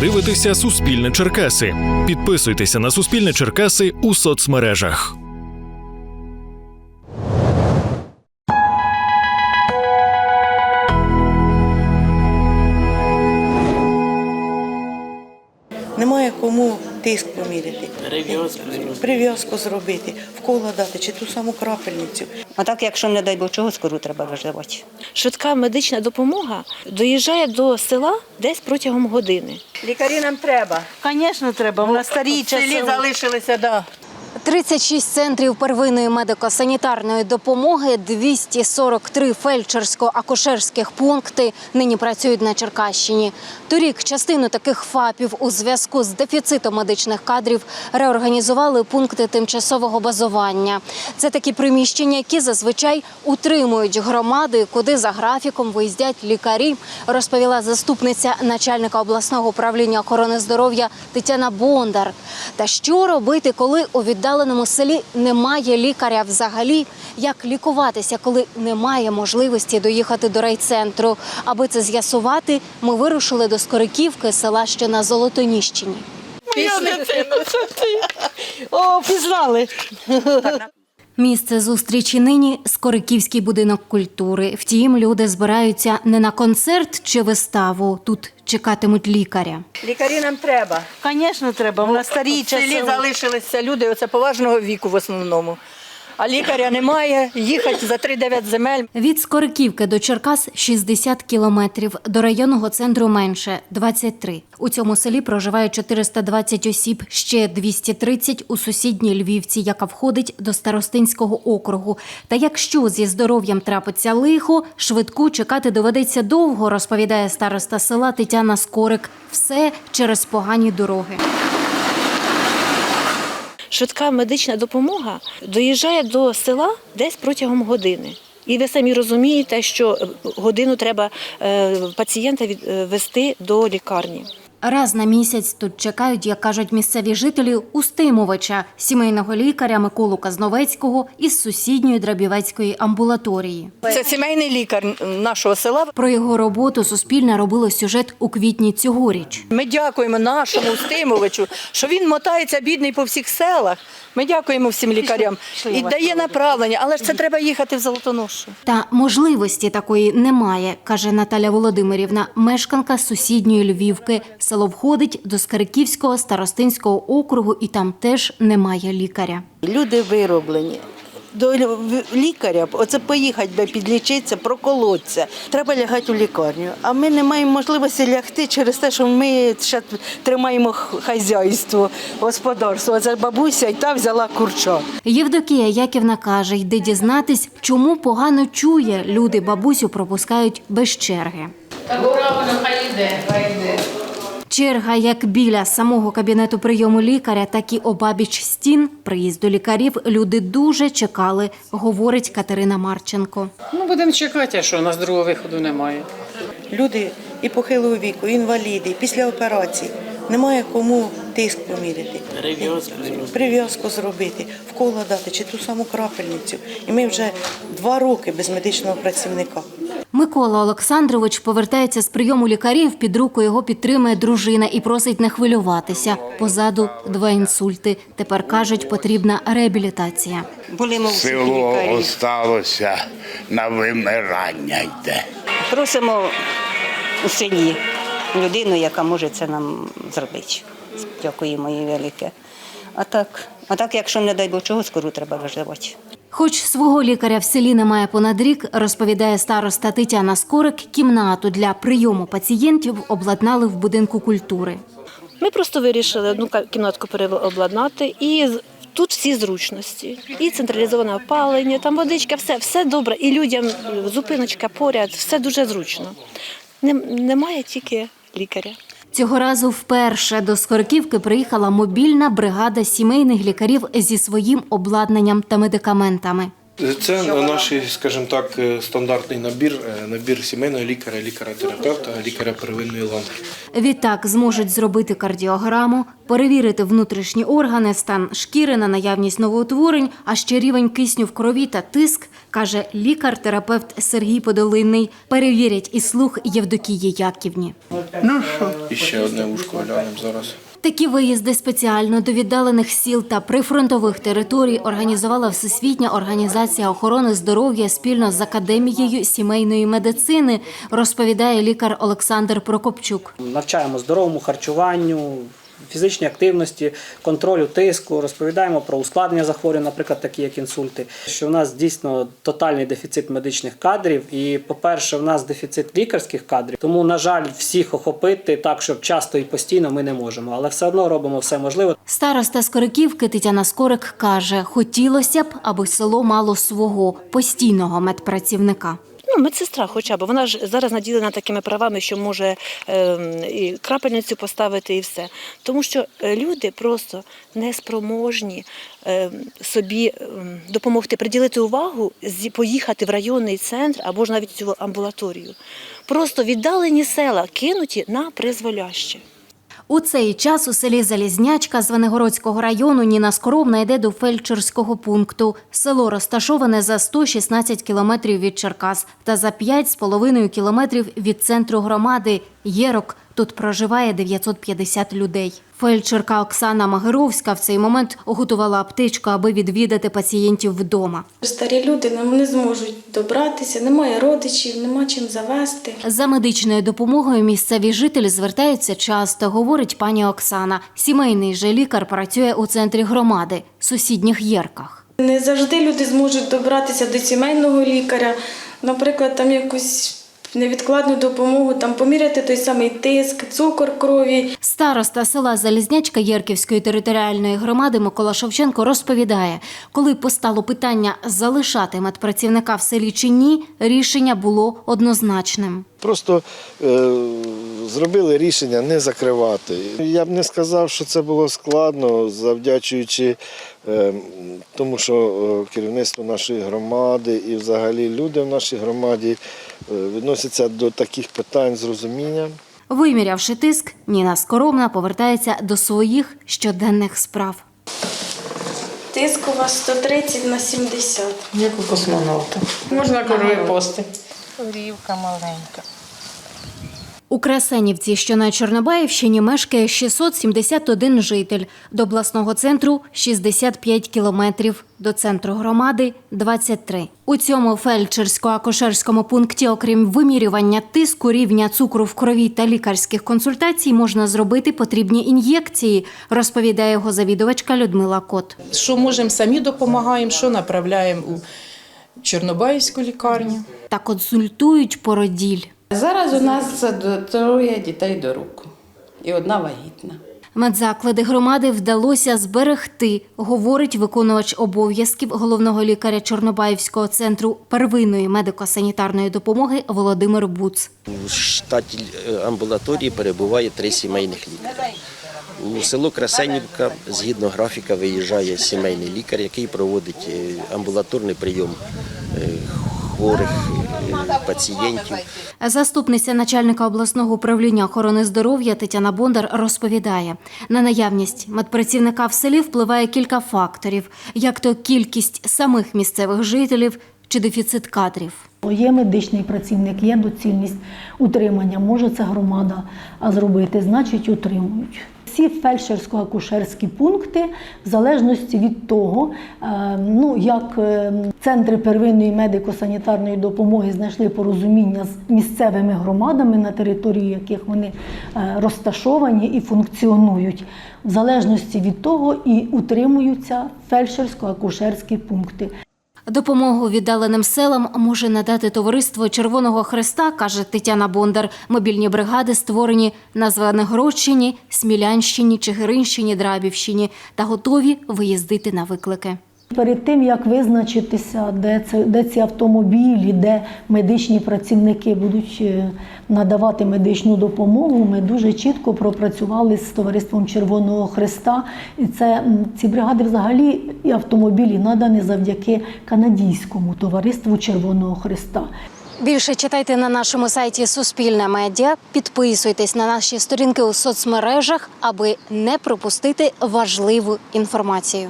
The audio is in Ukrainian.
дивитеся Суспільне Черкаси. Підписуйтеся на Суспільне Черкаси у соцмережах. Немає кому тиск поміряти, прив'язку зробити, вкола дати чи ту саму крапельницю. А так, якщо не дай Бог чого, скору треба виживати. Швидка медична допомога доїжджає до села десь протягом години. Лікарі нам треба. Звісно, треба. У нас старі В селі залишилися, да. 36 центрів первинної медико-санітарної допомоги, 243 фельдшерсько-акушерських пункти нині працюють на Черкащині. Торік частину таких ФАПів у зв'язку з дефіцитом медичних кадрів реорганізували пункти тимчасового базування. Це такі приміщення, які зазвичай утримують громади, куди за графіком виїздять лікарі, розповіла заступниця начальника обласного управління охорони здоров'я Тетяна Бондар. Та що робити, коли у віддаленому селі немає лікаря взагалі? Як лікуватися, коли немає можливості доїхати до райцентру? Аби це з'ясувати, ми вирушили до Скориківки, села що на Золотоніщині. Моя дитина, це ти. О, пізнали. Місце зустрічі нині Скориківський будинок культури. Втім, люди збираються не на концерт чи виставу. Тут чекатимуть лікаря. Лікарі нам треба. Звісно, треба. У нас старі В селі залишилися люди, оце поважного віку в основному. А лікаря немає, їхати за 3-9 земель. Від Скориківки до Черкас 60 кілометрів, до районного центру менше 23. У цьому селі проживає 420 осіб, ще 230 у сусідній Львівці, яка входить до Старостинського округу. Та якщо зі здоров'ям трапиться лихо, швидку чекати доведеться довго, розповідає староста села Тетяна Скорик. Все через погані дороги. Швидка медична допомога доїжджає до села десь протягом години. І ви самі розумієте, що е, годину треба е, пацієнта відвести до лікарні. Раз на місяць тут чекають, як кажуть місцеві жителі, Устимовича, сімейного лікаря Миколу Казновецького із сусідньої Драбівецької амбулаторії. Це сімейний лікар нашого села. Про його роботу Суспільне робило сюжет у квітні цьогоріч. Ми дякуємо нашому устимувачу, що він мотається бідний по всіх селах. Ми дякуємо всім лікарям і дає направлення, але ж це треба їхати в Золотоношу. Та можливості такої немає, каже Наталя Володимирівна, мешканка сусідньої Львівки. Село входить до Скариківського старостинського округу, і там теж немає лікаря. Люди вироблені. До лікаря, оце поїхати би підлічитися, проколоться. Треба лягати у лікарню. А ми не маємо можливості лягти через те, що ми ще тримаємо хазяйство, господарство. Оце бабуся і та взяла курча. Євдокія Яківна каже, йде дізнатись, чому погано чує. Люди бабусю пропускають без черги. Черга як біля самого кабінету прийому лікаря, так і обабіч стін приїзду лікарів люди дуже чекали, говорить Катерина Марченко. Ну, будемо чекати, а що у нас другого виходу немає. Люди і похилого віку, і інваліди, і після операції. Немає кому тиск поміряти, прив'язку зробити, вкола дати чи ту саму крапельницю. І ми вже два роки без медичного працівника. Микола Олександрович повертається з прийому лікарів. Під руку його підтримує дружина і просить не хвилюватися. Позаду два інсульти. Тепер кажуть, потрібна реабілітація. Болимо всіх Село осталося на вимирання йде. Просимо у селі людину, яка може це нам зробити. Дякуємо їй велике. А так, а так, якщо не дай Бог чого, скору треба виживати. Хоч свого лікаря в селі немає понад рік, розповідає староста Тетяна Скорик, кімнату для прийому пацієнтів обладнали в будинку культури. Ми просто вирішили одну кімнатку переобладнати і тут всі зручності. І централізоване опалення, там водичка, все, все добре. І людям зупиночка поряд, все дуже зручно. Немає тільки лікаря. Цього разу вперше до Скориківки приїхала мобільна бригада сімейних лікарів зі своїм обладнанням та медикаментами. Це наш, скажімо так, е, стандартний набір, е, набір сімейного лікаря, лікаря-терапевта, лікаря первинної ланки. Відтак зможуть зробити кардіограму, перевірити внутрішні органи, стан шкіри на наявність новоутворень, а ще рівень кисню в крові та тиск каже лікар-терапевт Сергій Подолинний. Перевірять і слух Євдокії Яківні. І ще одне вушко глянемо зараз. Такі виїзди спеціально до віддалених сіл та прифронтових територій організувала Всесвітня організація охорони здоров'я спільно з академією сімейної медицини, розповідає лікар Олександр Прокопчук. навчаємо здоровому харчуванню, фізичній активності, контролю тиску, розповідаємо про ускладнення захворювань, наприклад, такі як інсульти. Що в нас дійсно тотальний дефіцит медичних кадрів, і, по-перше, в нас дефіцит лікарських кадрів. Тому, на жаль, всіх охопити так, щоб часто і постійно ми не можемо, але все одно робимо все можливе. Староста Скориківки Тетяна Скорик каже, хотілося б, аби село мало свого постійного медпрацівника. Медсестра хоча б. Вона ж зараз наділена такими правами, що може ем, і крапельницю поставити, і все. Тому що е, люди просто неспроможні ем, собі ем, допомогти, приділити увагу, поїхати в районний центр або ж навіть цю амбулаторію. Просто віддалені села кинуті на призволяще. У цей час у селі Залізнячка Звенигородського району Ніна Скоровна йде до фельдшерського пункту. Село розташоване за 116 кілометрів від Черкас та за 5,5 кілометрів від центру громади Єрок. Тут проживає 950 людей. Фельдшерка Оксана Магировська в цей момент готувала аптечку, аби відвідати пацієнтів вдома. Старі люди нам не зможуть добратися, немає родичів, нема чим завести. За медичною допомогою місцеві жителі звертаються часто, говорить пані Оксана. Сімейний же лікар працює у центрі громади, сусідніх Єрках. Не завжди люди зможуть добратися до сімейного лікаря, наприклад, там якусь невідкладну допомогу, там поміряти той самий тиск, цукор крові. Староста села Залізнячка Єрківської територіальної громади Микола Шевченко розповідає, коли постало питання залишати медпрацівника в селі чи ні, рішення було однозначним. Просто е, зробили рішення не закривати. Я б не сказав, що це було складно, завдячуючи тому, що е, керівництво нашої громади і взагалі люди в нашій громаді е, відносяться до таких питань з розумінням. Вимірявши тиск, Ніна Скоромна повертається до своїх щоденних справ. Тиск у вас 130 на 70. Як у космонавта. Можна корови пости. Горівка маленька. У Красенівці, що на Чорнобаївщині, мешкає 671 житель. До обласного центру 65 кілометрів. До центру громади 23. У цьому фельдшерсько-акушерському пункті, окрім вимірювання тиску, рівня цукру в крові та лікарських консультацій, можна зробити потрібні ін'єкції, розповідає його завідувачка Людмила Кот. Що можемо, самі допомагаємо, що направляємо у Чорнобаївську лікарню. Та консультують породіль. Зараз у нас троє дітей до руку і одна вагітна. Медзаклади громади вдалося зберегти, говорить виконувач обов'язків головного лікаря Чорнобаївського центру первинної медико-санітарної допомоги Володимир Буц. У штаті е, амбулаторії перебуває три сімейних лікаря. У село Красенівка згідно графіка виїжджає сімейний лікар, який проводить е, амбулаторний прийом е, хворих е, пацієнтів. Заступниця начальника обласного управління охорони здоров'я Тетяна Бондар розповідає, на наявність медпрацівника в селі впливає кілька факторів, як то кількість самих місцевих жителів чи дефіцит кадрів. Є медичний працівник, є доцільність утримання. Може це громада зробити, значить утримують. Всі фельдшерсько-акушерські пункти, в залежності від того, е, ну як е, центри первинної медико-санітарної допомоги знайшли порозуміння з місцевими громадами, на території яких вони е, розташовані і функціонують, в залежності від того і утримуються фельдшерсько-акушерські пункти. Допомогу віддаленим селам може надати товариство Червоного Хреста, каже Тетяна Бондар. Мобільні бригади створені на Звенигородщині, Смілянщині, Чигиринщині, Драбівщині та готові виїздити на виклики. Перед тим як визначитися, де це де ці автомобілі, де медичні працівники будуть е, надавати медичну допомогу, ми дуже чітко пропрацювали з товариством Червоного Христа. І це ці бригади взагалі і автомобілі надані завдяки канадійському товариству Червоного Христа. Більше читайте на нашому сайті Суспільне медіа. Підписуйтесь на наші сторінки у соцмережах, аби не пропустити важливу інформацію.